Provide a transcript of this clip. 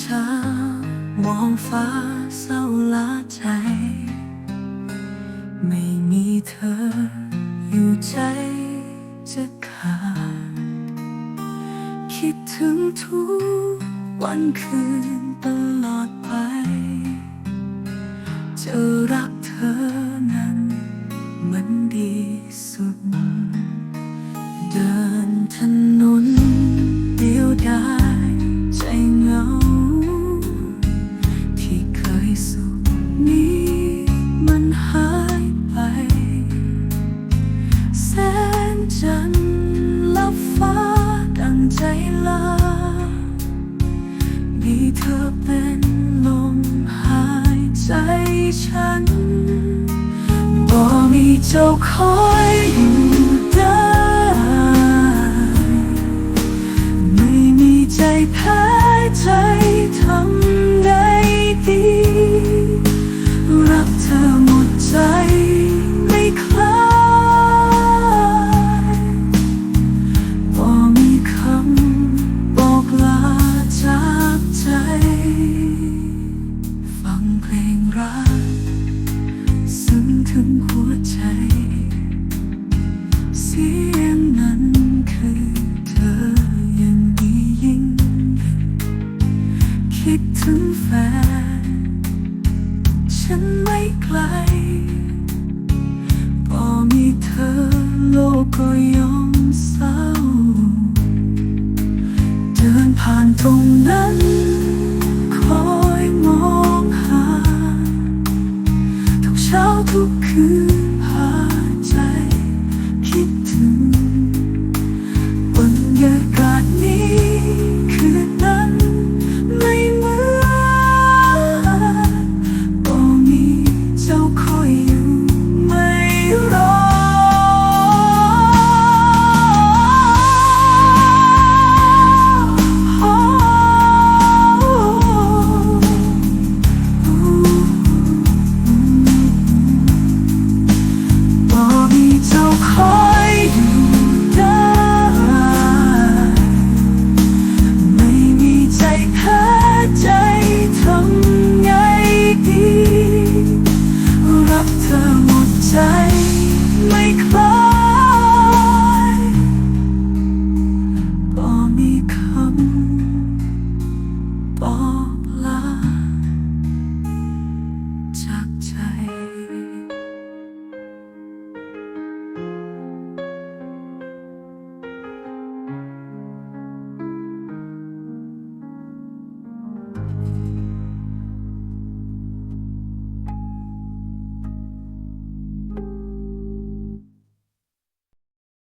ช้า มองฟ้าเศร้าล้าใจ ไม่มีเธอ อยู่ใจจะขาด คิดถึงทุกวันคืนตลอดไป จะรักเธอนั้น มันดีสุดเดิน ฉันบ่มีเจ้าคอย คิดถึงแฟน ฉันไม่ไกล พอมีเธอโลกก็ยอมเศร้า เดินผ่านตรงนั้น